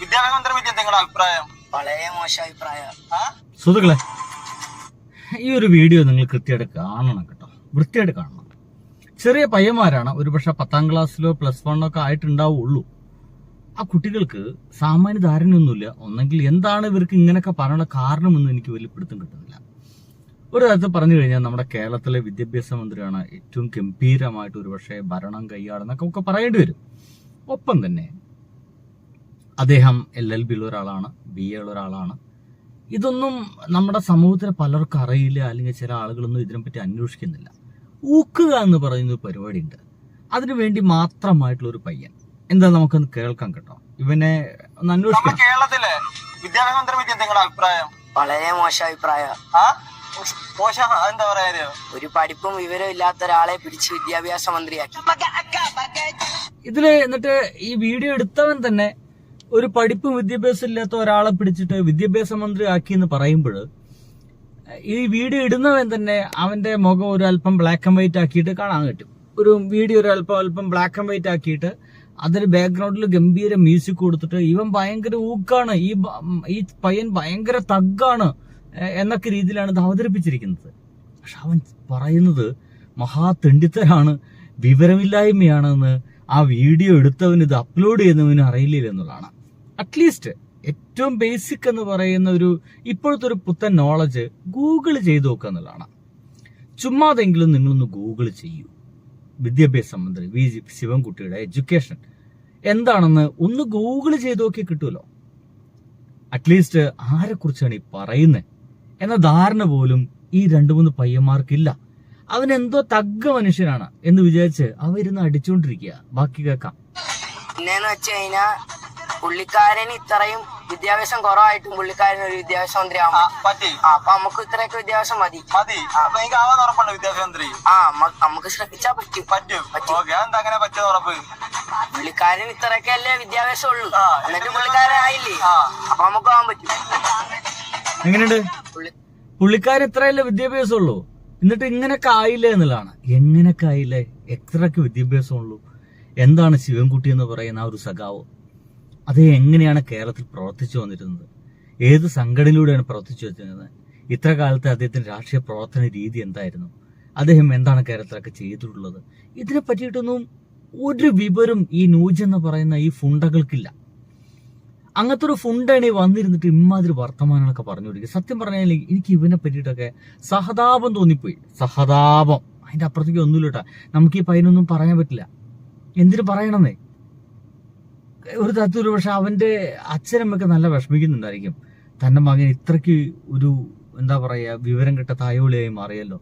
വിദ്യാഭ്യാസ മന്ത്രിയെ പറ്റി എന്താ നിങ്ങളുടെ അഭിപ്രായം? വളരെ മോശം അഭിപ്രായം. ആ? സുഹൃത്തുക്കളെ ഈ ഒരു വീഡിയോ നിങ്ങൾ കൃത്യമായിട്ട് കാണണം കേട്ടോ. വൃത്തിയായിട്ട് കാണണം. ചെറിയ പയ്യന്മാരാണ് ഒരുപക്ഷെ പത്താം ക്ലാസ്സിലോ പ്ലസ് വണ്ണോ ഒക്കെ ആയിട്ടുണ്ടാവുള്ളൂ. ആ കുട്ടികൾക്ക് സാമാന്യ ധാരണയൊന്നുമില്ല. ഒന്നെങ്കിൽ എന്താണ് ഇവർക്ക് ഇങ്ങനെയൊക്കെ പറയാനുള്ള കാരണമെന്ന് എനിക്ക് വലിയ പിടുത്തം കിട്ടുന്നില്ല. ഒരു തരത്തിൽ പറഞ്ഞു കഴിഞ്ഞാൽ നമ്മുടെ കേരളത്തിലെ വിദ്യാഭ്യാസ മന്ത്രിയാണ് ഏറ്റവും ഗംഭീരമായിട്ട് ഒരുപക്ഷെ ഭരണം കൈയാടുന്നൊക്കെ ഒക്കെ പറയേണ്ടി വരും. ഒപ്പം തന്നെ അദ്ദേഹം എൽ എൽ ബിയുള്ള ഒരാളാണ് ബി എ ഉള്ള ഒരാളാണ്. ഇതൊന്നും നമ്മുടെ സമൂഹത്തിൽ പലർക്കും അറിയില്ല അല്ലെങ്കിൽ ചില ആളുകളൊന്നും ഇതിനെപ്പറ്റി അന്വേഷിക്കുന്നില്ല. ഊക്കുക എന്ന് പറയുന്ന ഒരു പരിപാടിയുണ്ട്. അതിനുവേണ്ടി മാത്രമായിട്ടുള്ള ഒരു പയ്യൻ. എന്താ നമുക്കൊന്ന് കേൾക്കാൻ കേട്ടോ. ഇവനെ ഒന്ന് അന്വേഷിക്കാം. കേരളത്തിലെ വിദ്യാഭ്യാസ മന്ത്രി പറ്റി നിങ്ങളുടെ അഭിപ്രായം? വളരെ മോശം അഭിപ്രായം. ആ? മോശം എന്താ പറയാ ഒരു പഠിപ്പും വിവരവും ഇല്ലാത്ത ഒരാളെ പിടിച്ച് വിദ്യാഭ്യാസ മന്ത്രിയാക്കി. ഇതിൽ എന്നിട്ട് ഈ വീഡിയോ എടുത്തവൻ തന്നെ ഒരു പഠിപ്പും വിദ്യാഭ്യാസം ഇല്ലാത്ത ഒരാളെ പിടിച്ചിട്ട് വിദ്യാഭ്യാസ മന്ത്രി ആക്കി എന്ന് പറയുമ്പോൾ ഈ വീഡിയോ ഇടുന്നവൻ തന്നെ അവന്റെ മുഖം ഒരു അല്പം ബ്ലാക്ക് ആൻഡ് വൈറ്റ് ആക്കിയിട്ട് കാണാൻ പറ്റും. ഒരു വീഡിയോ ഒരു അല്പം അല്പം ബ്ലാക്ക് ആൻഡ് വൈറ്റ് ആക്കിയിട്ട് അതിന് ബാക്ക്ഗ്രൗണ്ടിൽ ഗംഭീര മ്യൂസിക് കൊടുത്തിട്ട് ഇവൻ ഭയങ്കര ഊക്കാണ് ഈ ഈ പയ്യൻ ഭയങ്കര തഗ്ഗാണ് എന്നൊക്കെ രീതിയിലാണ് ഇത് അവതരിപ്പിച്ചിരിക്കുന്നത്. പക്ഷെ അവൻ പറയുന്നത് മഹാ തെണ്ടിത്തരാണ് വിവരമില്ലായ്മയാണെന്ന് ആ വീഡിയോ എടുത്തവന് ഇത് അപ്ലോഡ് ചെയ്യുന്നവന് അറിയില്ല എന്നുള്ളതാണ്. അറ്റ്ലീസ്റ്റ് ഏറ്റവും ബേസിക് എന്ന് പറയുന്ന ഒരു ഇപ്പോഴത്തെ ഒരു പുത്തൻ നോളജ് ഗൂഗിൾ ചെയ്തു നോക്കുക എന്നുള്ളതാണ്. ചുമ്മാതെങ്കിലും നിങ്ങളൊന്ന് ഗൂഗിൾ ചെയ്യൂ. വിദ്യാഭ്യാസ മന്ത്രി വി ശിവൻകുട്ടിയുടെ എഡ്യൂക്കേഷൻ എന്താണെന്ന് ഒന്ന് ഗൂഗിൾ ചെയ്ത് നോക്കി കിട്ടുമല്ലോ. അറ്റ്ലീസ്റ്റ് ആരെക്കുറിച്ചാണ് ഈ പറയുന്നത് എന്ന ധാരണ പോലും ഈ രണ്ടു മൂന്ന് പയ്യന്മാർക്കില്ല. അവനെന്തോ തഗ്ഗ മനുഷ്യനാണ് എന്ന് വിചാരിച്ച് അവരിന്ന് അടിച്ചുകൊണ്ടിരിക്കുക ബാക്കി കേൾക്കാം. പിന്നെന്ന് വെച്ച് കഴിഞ്ഞാ പുള്ളിക്കാരന് ഇത്രയും വിദ്യാഭ്യാസം കുറവായിട്ടും പുള്ളിക്കാരൻ ഒരു വിദ്യാഭ്യാസ മന്ത്രി ആവാൻ പറ്റി. അപ്പൊ നമുക്ക് ഇത്രയൊക്കെ വിദ്യാഭ്യാസം മതി. മതി. അപ്പൊ എനിക്ക് ആവാൻ ഉറപ്പുണ്ട് വിദ്യാഭ്യാസ മന്ത്രി. ആ നമുക്ക് ശ്രമിച്ചാ പറ്റും. പറ്റും. ഓക്കെ എന്താ അങ്ങനെ ഉറപ്പ്? പുള്ളിക്കാരൻ ഇത്രയൊക്കെ അല്ലേ വിദ്യാഭ്യാസം ഉള്ളൂ. എന്നിട്ട് പുള്ളിക്കാരൻ ആയില്ലേ. അപ്പൊ നമുക്ക് ആവാൻ പറ്റും. എങ്ങനെയുണ്ട്? പുള്ളി പുള്ളിക്കാരൻ ഇത്രയല്ലേ വിദ്യാഭ്യാസം ഉള്ളൂ? എന്നിട്ട് ഇങ്ങനൊക്കെ ആയില്ലേ എന്നുള്ളതാണ്. എങ്ങനെയൊക്കെ ആയില്ലേ? എത്രയൊക്കെ വിദ്യാഭ്യാസം ഉള്ളൂ? എന്താണ് ശിവൻകുട്ടി എന്ന് പറയുന്ന ആ ഒരു സഖാവ്? അത് എങ്ങനെയാണ് കേരളത്തിൽ പ്രവർത്തിച്ചു വന്നിരുന്നത്? ഏത് സംഘടനയിലൂടെയാണ് പ്രവർത്തിച്ചു വന്നിരുന്നത്? ഇത്ര കാലത്തെ അദ്ദേഹത്തിന്റെ രാഷ്ട്രീയ പ്രവർത്തന രീതി എന്തായിരുന്നു? അദ്ദേഹം എന്താണ് കേരളത്തിലൊക്കെ ചെയ്തിട്ടുള്ളത്? ഇതിനെ പറ്റിയിട്ടൊന്നും ഒരു വിവരം ഈ നൂജ് എന്ന് പറയുന്ന ഈ ഫുണ്ടകൾക്കില്ല. അങ്ങനത്തെ ഒരു ഫുണ്ടാണ് ഈ വന്നിരുന്നിട്ട് ഇമ്മാതിരി വർത്തമാനങ്ങളൊക്കെ പറഞ്ഞു കൊടുക്കുക. സത്യം പറഞ്ഞാൽ എനിക്ക് ഇവനെ പറ്റിയിട്ടൊക്കെ സഹതാപം തോന്നിപ്പോയി. സഹതാപം. അതിന്റെ അപ്പുറത്തേക്ക് ഒന്നുമില്ല കേട്ടാ. നമുക്ക് ഈ പയ്യനൊന്നും പറയാൻ പറ്റില്ല. എന്തിനു പറയണമെന്നേ? ഒരു തരത്തിൽ ഒരു പക്ഷെ അവന്റെ അച്ഛനമ്മയൊക്കെ നല്ല വിഷമിക്കുന്നുണ്ടായിരിക്കും. തന്റെ മകൻ ഇത്രയ്ക്ക് ഒരു എന്താ പറയാ വിവരം കിട്ട തായോളിയായി മാറിയല്ലോ.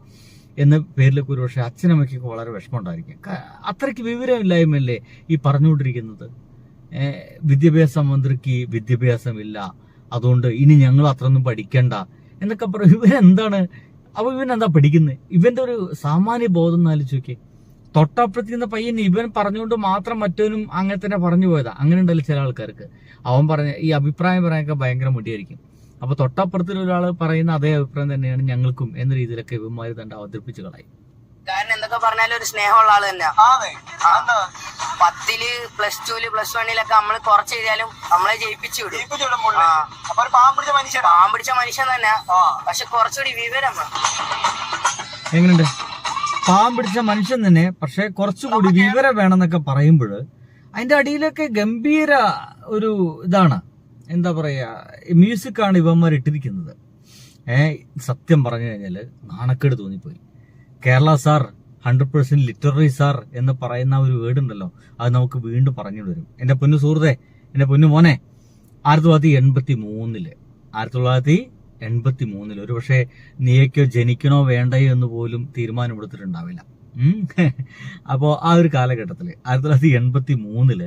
എന്ന പേരിലൊക്കെ ഒരു പക്ഷെ അച്ഛനമ്മയ്ക്കൊക്കെ വളരെ വിഷമമുണ്ടായിരിക്കും. ഉണ്ടായിരിക്കും അത്രയ്ക്ക് വിവരമില്ലായ്മല്ലേ ഈ പറഞ്ഞുകൊണ്ടിരിക്കുന്നത്? വിദ്യാഭ്യാസ മന്ത്രിക്ക് വിദ്യാഭ്യാസമില്ല. അതുകൊണ്ട് ഇനി ഞങ്ങൾ അത്രയൊന്നും പഠിക്കണ്ട. എന്നൊക്കെ പറയും ഇവൻ എന്താണ് അപ്പൊ ഇവൻ എന്താ പഠിക്കുന്നത് ഇവന്റെ ഒരു സാമാന്യ ബോധം എന്നാലും നോക്കിയേ. തൊട്ടപ്പുറത്തിരുന്ന പയ്യൻ ഇവൻ പറഞ്ഞുകൊണ്ട് മാത്രം മറ്റവനും അങ്ങനെ തന്നെ പറഞ്ഞു പോയതാ. അങ്ങനെ ഉണ്ടല്ലോ ചില ആൾക്കാർക്ക്. അവൻ പറഞ്ഞ ഈ അഭിപ്രായം പറയാനൊക്കെ ഭയങ്കര മുടിയായിരിക്കും. അപ്പൊ തൊട്ടപ്പുറത്തിൽ ഒരാൾ പറയുന്ന അതേ അഭിപ്രായം തന്നെയാണ് ഞങ്ങൾക്കും എന്ന രീതിയിലൊക്കെ ഇവന്മാർ തന്നെ അവതരിപ്പിച്ചു കളയും കാരണം എന്തൊക്കെ പറഞ്ഞാലും ഒരു സ്നേഹമുള്ള ആൾ തന്നെ പത്തിൽ പ്ലസ് ടുൽ പ്ലസ് വണ്ണിലൊക്കെ നമ്മൾ കുറച്ച് എഴുതിയാലും നമ്മളെ ജയിപ്പിച്ചു വിടും. പാമ്പിടിച്ച വിടും പുള്ളി ഒരു പാവം പിടിച്ച മനുഷ്യനാ? പാവം പിടിച്ച മനുഷ്യൻ തന്നെ ആ. പക്ഷെ കുറച്ചുകൂടി വിവരം. എങ്ങനെയുണ്ട്? പാവം പിടിച്ച മനുഷ്യൻ തന്നെ പക്ഷെ കുറച്ചുകൂടി വിവരം വേണമെന്നൊക്കെ പറയുമ്പോൾ അതിന്റെ അടിയിലൊക്കെ ഗംഭീര ഒരു ഇതാണ്. എന്താ പറയാ മ്യൂസിക് ആണ് ഇവന്മാർ ഇട്ടിരിക്കുന്നത്. ഏ സത്യം പറഞ്ഞു കഴിഞ്ഞാൽ നാണക്കേട് തോന്നിപ്പോയി. Kerala sir hundred percent literary sir എന്ന് പറയുന്ന ഒരു വേർഡ് ഉണ്ടല്ലോ അത് നമുക്ക് വീണ്ടും പറഞ്ഞു വരും. എന്റെ പൊന്നു സുഹൃത്തെ എന്റെ പൊന്നു മോനെ ആയിരത്തി തൊള്ളായിരത്തി എൺപത്തി മൂന്നിൽ ആയിരത്തി തൊള്ളായിരത്തി എൺപത്തി മൂന്നിൽ ഒരു പക്ഷേ നീയൊക്കെ ജനിക്കണോ വേണ്ടയോ എന്ന് പോലും തീരുമാനമെടുത്തിട്ടുണ്ടാവില്ല അപ്പോൾ അപ്പോ ആ ഒരു കാലഘട്ടത്തിൽ ആയിരത്തി തൊള്ളായിരത്തി എൺപത്തി മൂന്നിൽ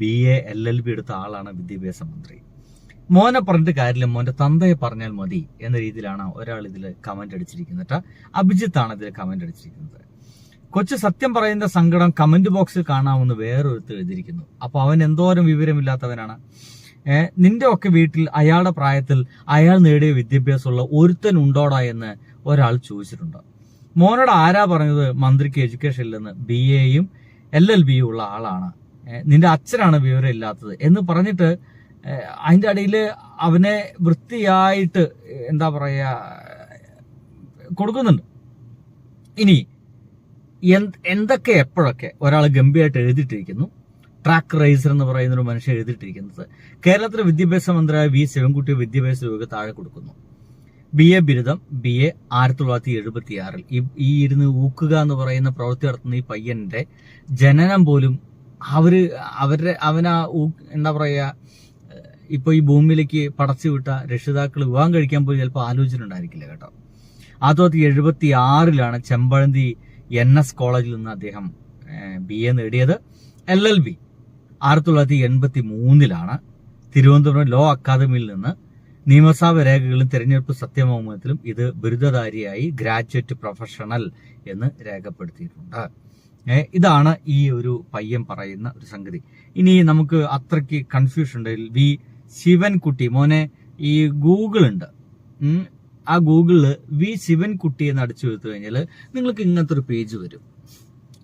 B A L L B എടുത്ത ആളാണ് വിദ്യാഭ്യാസ മന്ത്രി. മോനെ പറഞ്ഞിട്ട് കാര്യമില്ല. മോന്റെ തന്തയെ പറഞ്ഞാൽ മതി എന്ന രീതിയിലാണ് ഒരാൾ ഇതിൽ കമന്റ് അടിച്ചിരിക്കുന്നത് അഭിജിത്ത് ആണ് ഇതിൽ കമന്റ് അടിച്ചിരിക്കുന്നത്. കൊച്ചു സത്യം പറയുന്ന സങ്കടം കമന്റ് ബോക്സിൽ കാണാമെന്ന് വേറൊരുത്ത് എഴുതിയിരിക്കുന്നു. അപ്പൊ അവൻ എന്തോരം വിവരമില്ലാത്തവനാണ്? നിന്റെ ഒക്കെ വീട്ടിൽ അയാളുടെ പ്രായത്തിൽ അയാൾ നേടിയ വിദ്യാഭ്യാസമുള്ള ഒരുത്തൻ ഉണ്ടോടാ എന്ന് ഒരാൾ ചോദിച്ചിട്ടുണ്ട്. മോനോട് ആരാ പറഞ്ഞത് മന്ത്രിക്ക് എഡ്യൂക്കേഷൻ ഇല്ലെന്ന്? ബി എയും എൽ എൽ ബിയും ഉള്ള ആളാണ്. നിന്റെ അച്ഛനാണ് വിവരം ഇല്ലാത്തത് എന്ന് പറഞ്ഞിട്ട് അതിന്റെ അടിയിൽ അവനെ വൃത്തിയായിട്ട് എന്താ പറയാ കൊടുക്കുന്നുണ്ട്. ഇനി എന്തൊക്കെ എപ്പോഴൊക്കെ ഒരാൾ ഗംഭീരമായിട്ട് എഴുതിയിട്ടിരിക്കുന്നു? ട്രാക്ക് റൈസർ എന്ന് പറയുന്ന ഒരു മനുഷ്യൻ എഴുതിയിട്ടിരിക്കുന്നത്. കേരളത്തിലെ വിദ്യാഭ്യാസ മന്ത്രിയായ വി ശിവൻകുട്ടി വിദ്യാഭ്യാസ രൂപ താഴെ കൊടുക്കുന്നു. ബി എ ബിരുദം ബി എ ആയിരത്തി തൊള്ളായിരത്തി എഴുപത്തി ആറിൽ ഈ ഇരുന്ന് ഊക്കുക എന്ന് പറയുന്ന പ്രവൃത്തി നടത്തുന്ന ഈ പയ്യന്റെ ജനനം പോലും അവർ അവരുടെ അവനാ എന്താ പറയാ ഏഹ് ഇപ്പൊ ഈ ഭൂമിയിലേക്ക് പടച്ചു വിട്ട രക്ഷിതാക്കൾ വിവാഹം കഴിക്കാൻ പോലും ചിലപ്പോൾ ആലോചന ഉണ്ടായിരിക്കില്ല കേട്ടോ. ആയിരത്തി തൊള്ളായിരത്തി എഴുപത്തി ആറിലാണ് ചെമ്പഴന്തി എൻ എസ് കോളേജിൽ നിന്ന് അദ്ദേഹം ബി എ നേടിയത്. എൽ എൽ ബി ആയിരത്തി തൊള്ളായിരത്തി എൺപത്തി മൂന്നിലാണ് തിരുവനന്തപുരം ലോ അക്കാദമിയിൽ നിന്ന് നിയമസഭാ രേഖകളും തെരഞ്ഞെടുപ്പ് സത്യവാങ്മൂലത്തിലും ഇത് ബിരുദധാരിയായി ഗ്രാജുവേറ്റ് പ്രൊഫഷണൽ എന്ന് രേഖപ്പെടുത്തിയിട്ടുണ്ട്. ഇതാണ് ഈ ഒരു പയ്യൻ പറയുന്ന ഒരു സംഗതി. ഇനി നമുക്ക് അത്രയ്ക്ക് കൺഫ്യൂഷൻ ഉണ്ടെങ്കിൽ വി ശിവൻകുട്ടി മോനെ ഈ ഗൂഗിൾ ഉണ്ട്. ആ ഗൂഗിളിൽ വി ശിവൻകുട്ടി എന്ന് അടിച്ചു കൊടുത്തു കഴിഞ്ഞാൽ നിങ്ങൾക്ക് ഇങ്ങനത്തെ ഒരു പേജ് വരും.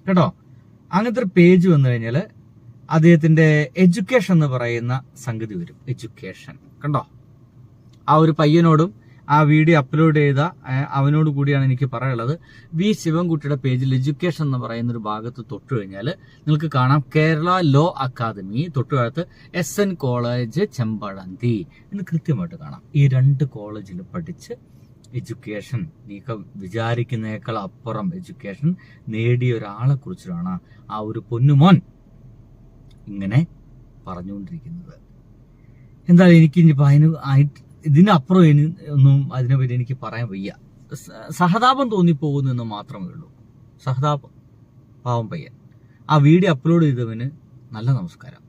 കേട്ടോ? അങ്ങനത്തെ ഒരു പേജ് വന്നു കഴിഞ്ഞാൽ അദ്ദേഹത്തിന്റെ എഡ്യൂക്കേഷൻ എന്ന് പറയുന്ന സംഗതി വരും. എഡ്യൂക്കേഷൻ കണ്ടോ? ആ ഒരു പയ്യനോടും ആ വീഡിയോ അപ്ലോഡ് ചെയ്ത അവനോട് കൂടിയാണ് എനിക്ക് പറയാനുള്ളത്. വി ശിവൻകുട്ടിയുടെ പേജിൽ എഡ്യൂക്കേഷൻ എന്ന് പറയുന്ന ഒരു ഭാഗത്ത് തൊട്ടു കഴിഞ്ഞാൽ നിങ്ങൾക്ക് കാണാം. കേരള ലോ അക്കാദമി തൊട്ടുകാലത്ത് എസ് എൻ കോളേജ് ചെമ്പഴന്തി എന്ന് കൃത്യമായിട്ട് കാണാം. ഈ രണ്ട് കോളേജിൽ പഠിച്ച് എഡ്യൂക്കേഷൻ നീക്ക വിചാരിക്കുന്നേക്കാൾ അപ്പുറം എഡ്യൂക്കേഷൻ നേടിയ ഒരാളെ കുറിച്ചാണ് ആ ഒരു പൊന്നുമോൻ ഇങ്ങനെ പറഞ്ഞുകൊണ്ടിരിക്കുന്നത്. എന്തായാലും എനിക്ക് ഇനിയിപ്പോൾ അതിന് ഇതിനപ്പുറം ഇനി ഒന്നും അതിനെപ്പറ്റി എനിക്ക് പറയാൻ വയ്യ. സഹതാപം തോന്നിപ്പോകുന്നു എന്ന് മാത്രമേ ഉള്ളൂ. സഹതാപം പാവം പയ്യൻ. ആ വീഡിയോ അപ്ലോഡ് ചെയ്തവന് നല്ല നമസ്കാരം.